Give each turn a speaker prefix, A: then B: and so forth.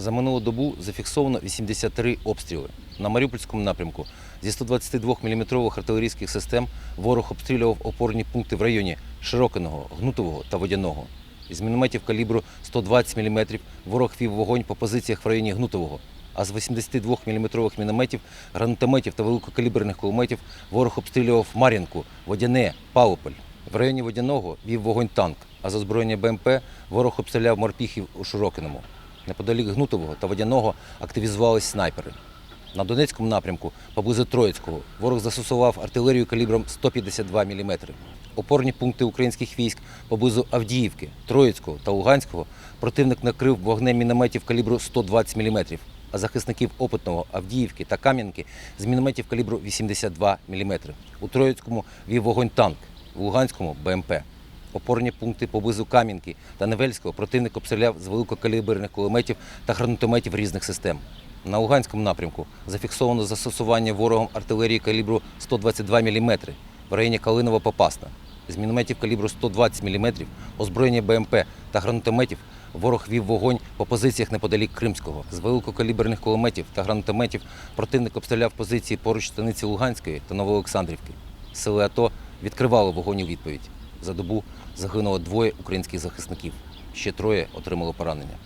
A: За минулу добу зафіксовано 83 обстріли. На Маріупольському напрямку зі 122 мм артилерійських систем ворог обстрілював опорні пункти в районі Широкиного, Гнутового та Водяного. Із мінометів калібру 120 мм ворог вів вогонь по позиціях в районі Гнутового. А з 82 мм мінометів, гранатометів та великокаліберних кулеметів ворог обстрілював Мар'їнку, Водяне, Павлополь. В районі Водяного вів вогонь танк, а з озброєння БМП ворог обстріляв морпіхів у Широкиному. Неподалік Гнутового та Водяного активізувались снайпери. На Донецькому напрямку, поблизу Троїцького, ворог застосував артилерію калібром 152 мм. Опорні пункти українських військ поблизу Авдіївки, Троїцького та Луганського противник накрив вогнем мінометів калібру 120 мм, а захисників опитного Авдіївки та Кам'янки з мінометів калібру 82 мм. У Троїцькому вів вогонь танк, в Луганському БМП. Опорні пункти поблизу Кам'янки та Невельського противник обстріляв з великокаліберних кулеметів та гранатометів різних систем. На Луганському напрямку зафіксовано застосування ворогом артилерії калібру 122 мм в районі Калинова-Попасна. З мінометів калібру 120 мм, озброєння БМП та гранатометів ворог вів вогонь по позиціях неподалік Кримського. З великокаліберних кулеметів та гранатометів противник обстріляв позиції поруч станиці Луганської та Новоолександрівки. Сили АТО відкривали вогонь у відповідь. За добу загинуло двоє українських захисників. Ще троє отримали поранення.